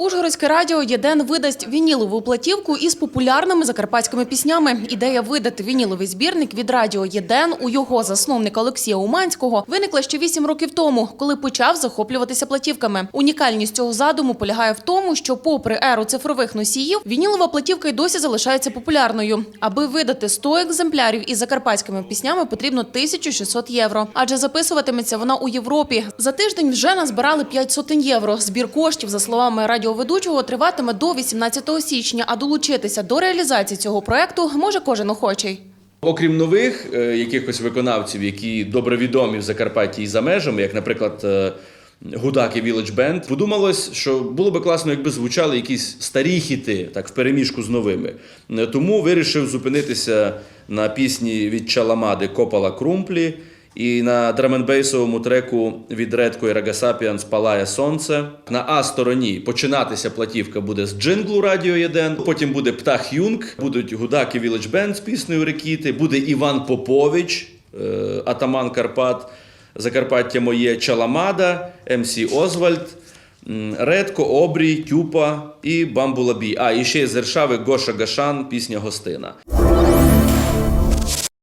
Ужгородське радіо «Єден» видасть вінілову платівку із популярними закарпатськими піснями. Ідея видати вініловий збірник від радіо «Єден» у його засновника Олексія Уманського виникла ще вісім років тому, коли почав захоплюватися платівками. Унікальність цього задуму полягає в тому, що, попри еру цифрових носіїв, вінілова платівка й досі залишається популярною. Аби видати 100 екземплярів із закарпатськими піснями, потрібно 1600 євро. Адже записуватиметься вона у Європі. За тиждень вже назбирали 5 сотень євро. Збір коштів, за словами радіоведучого, триватиме до 18 січня. А долучитися до реалізації цього проекту може кожен охочий. Окрім нових е, якихось виконавців, які добре відомі в Закарпатті і за межами, як, наприклад, е, Гудак і Village Band, подумалось, що було би класно, якби звучали якісь старі хіти, так в переміжку з новими. Е, Тому вирішив зупинитися на пісні від Чаламади Копала Крумплі і на драменбейсовому треку від Редко і Рагасапіан Спалає сонце. На А стороні починатися платівка буде з джинглу Радіо 1, потім буде Птах Юнг, будуть Гудак і Village Band з піснею Рекіти, буде Іван Попович, е, Атаман Карпат, Закарпаття моє Чаламада, МС Озвальд. Редко, Обрій, Тюпа і Бамбулабі. А, і ще з Зершави Гоша Гашан, пісня Гостина.